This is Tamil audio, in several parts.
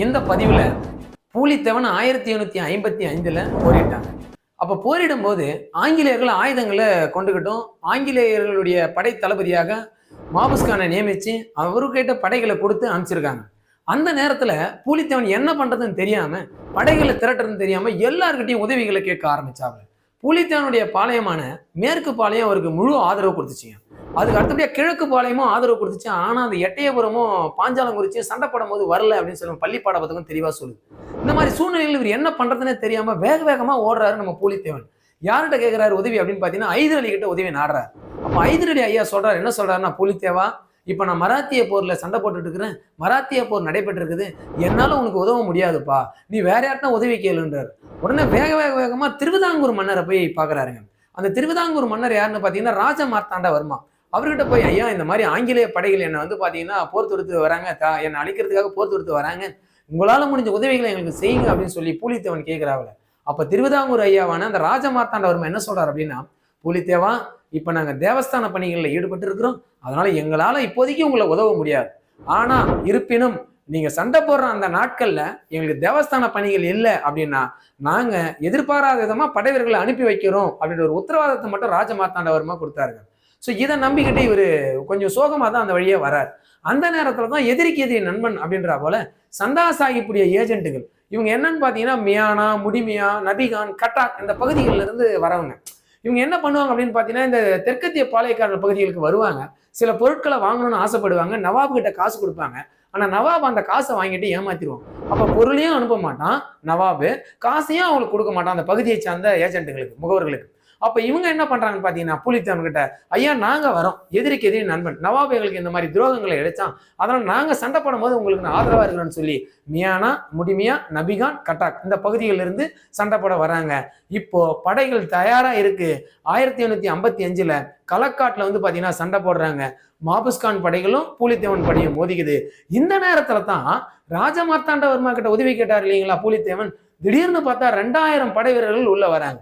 இந்த பதிவில் பூலித்தேவன் ஆயிரத்தி எழுநூத்தி ஐம்பத்தி ஐந்தில் போரிட்டாங்க. அப்போ போரிடும் போது ஆங்கிலேயர்கள் ஆயுதங்களை கொண்டுகிட்டும் ஆங்கிலேயர்களுடைய படை தளபதியாக மாபுஸ்கானை நியமித்து அவருக்கிட்ட படைகளை கொடுத்து அனுப்பிச்சிருக்காங்க. அந்த நேரத்தில் பூலித்தேவன் என்ன பண்ணுறதுன்னு தெரியாமல் படைகளை திரட்டுறதுன்னு தெரியாமல் எல்லாருக்கிட்டையும் உதவிகளை கேட்க ஆரம்பித்தாங்க பூலித்தேவனுடைய பாளையமான மேற்கு பாளையம் அவருக்கு முழு ஆதரவு கொடுத்துச்சுங்க. அதுக்கு அடுத்தபடியாக கிழக்கு பாளையமும் ஆதரவு கொடுத்துச்சு. ஆனால் அந்த எட்டயபுரமும் பாஞ்சாலம் குறித்து சண்டை போடும்போது வரல அப்படின்னு சொல்லி பள்ளிப்பாட பதக்கம் தெளிவாக சொல்லுது. இந்த மாதிரி சூழ்நிலையில் இவர் என்ன பண்ணுறதுனே தெரியாமல் வேக வேகமாக ஓடுறாரு நம்ம பூலித்தேவன். யார்கிட்ட கேட்குறாரு உதவி அப்படின்னு பார்த்தீங்கன்னா ஐதர் கிட்ட உதவி நாடுறாரு. அப்போ ஐதர் ஐயா சொல்கிறார் என்ன சொல்கிறாருன்னா பூலித்தேவா இப்போ நான் மராத்திய போரில் சண்டை போட்டுட்டு இருக்கிறேன். மராத்திய போர் நடைபெற்றிருக்குது. என்னால் உனக்கு உதவ முடியாதுப்பா. நீ வேற யார்ட்டா உதவி கேளுன்றார். உடனே வேக வேக வேகமாக திருவிதாங்கூர் மன்னரை போய் பார்க்குறாருங்க அந்த திருவிதாங்கூர் மன்னர் யாருன்னு பார்த்தீங்கன்னா ராஜ மார்த்தாண்டா வருமா. அவர்கிட்ட போய் ஐயா இந்த மாதிரி ஆங்கிலேய படைகள் என்னை வந்து பார்த்தீங்கன்னா போர் தொடுத்து வராங்க. தா என்னை அழிக்கிறதுக்காக போர் தொடுத்து வராங்க. உங்களால் முடிஞ்ச உதவிகளை எங்களுக்கு செய்யுங்க அப்படின்னு சொல்லி பூலித்தேவன் கேட்குறாவில் அப்போ திருவிதாங்கூர் ஐயாவான அந்த ராஜமார்த்தாண்டவர்மா என்ன சொல்கிறார் அப்படின்னா பூலித்தேவா இப்போ நாங்கள் தேவஸ்தான பணிகளில் ஈடுபட்டு இருக்கிறோம். அதனால எங்களால் இப்போதைக்கு உங்களை உதவ முடியாது. ஆனால் இருப்பினும் நீங்கள் சண்டை போடுற அந்த நாட்களில் எங்களுக்கு தேவஸ்தான பணிகள் இல்லை அப்படின்னா நாங்கள் எதிர்பாராத விதமாக படைவர்களை அனுப்பி வைக்கிறோம். அப்படின்ற ஒரு உத்தரவாதத்தை மட்டும் ராஜமார்த்தாண்டவர்மா கொடுத்தாருங்க. ஸோ இதை நம்பிக்கிட்டு இவர் கொஞ்சம் சோகமாக தான் அந்த வழியே வரார். அந்த நேரத்தில் தான் எதிரிக்கு எதிரி நண்பன் அப்படின்றா போல சந்தா சாஹிப்புடைய ஏஜென்ட்டுகள். இவங்க என்னன்னு பார்த்தீங்கன்னா மியானா முடிமியா நபிகான் கட்டாக் இந்த பகுதிகளில் இருந்து வரவங்க. இவங்க என்ன பண்ணுவாங்க அப்படின்னு பார்த்தீங்கன்னா இந்த தெற்கத்திய பாளையக்காரர் பகுதிகளுக்கு வருவாங்க. சில பொருட்களை வாங்கணும்னு ஆசைப்படுவாங்க. நவாப் கிட்ட காசு கொடுப்பாங்க. ஆனால் நவாப் அந்த காசை வாங்கிட்டு ஏமாத்திடுவான். அப்போ பொருளையும் அனுப்ப மாட்டான் நவாபு. காசையும் அவங்களுக்கு கொடுக்க மாட்டான் அந்த பகுதியை சார்ந்த ஏஜென்ட்டுகளுக்கு முகவர்களுக்கு. அப்போ இவங்க என்ன பண்றாங்கன்னு பார்த்தீங்கன்னா புலித்தேவன்கிட்ட ஐயா நாங்க வரோம். எதிரிக்கு எதிரி நண்பன். நவாப் எங்களுக்கு இந்த மாதிரி துரோகங்களை இழைச்சான் அதனால நாங்க சண்டை போடும்போது உங்களுக்கு நான் ஆதரவா இருக்கிறேன்னு சொல்லி மியானா முடிமியா நபிகான் கட்டாக் இந்த பகுதிகளில் இருந்து சண்டை போட வராங்க. இப்போ படைகள் தயாரா இருக்கு. ஆயிரத்தி எண்ணூத்தி ஐம்பத்தி அஞ்சுல களக்காட்டில் வந்து பாத்தீங்கன்னா சண்டை போடுறாங்க. மாபுஸ்கான் படைகளும் பூலித்தேவன் படையும் மோதிக்குது. இந்த நேரத்துல தான் ராஜமார்த்தாண்டவர்மா கிட்ட உதவி கேட்டார் இல்லைங்களா பூலித்தேவன் திடீர்னு பார்த்தா ரெண்டாயிரம் படை வீரர்கள் உள்ள வராங்க.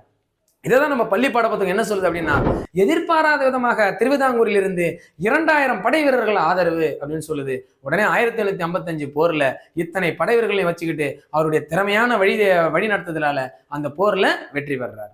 இதை தான் நம்ம பள்ளி பாடப்பத்தகம் என்ன சொல்லுது அப்படின்னா எதிர்பாராத விதமாக திருவிதாங்கூரில் இருந்து இரண்டாயிரம் படை வீரர்கள் ஆதரவு அப்படின்னு சொல்லுது. உடனே ஆயிரத்தி எழுநூத்தி ஐம்பத்தஞ்சு போர்ல இத்தனை படை வீரர்களை வச்சுக்கிட்டு அவருடைய திறமையான வழி வழி நடத்துதலால அந்த போர்ல வெற்றி பெறுறார்.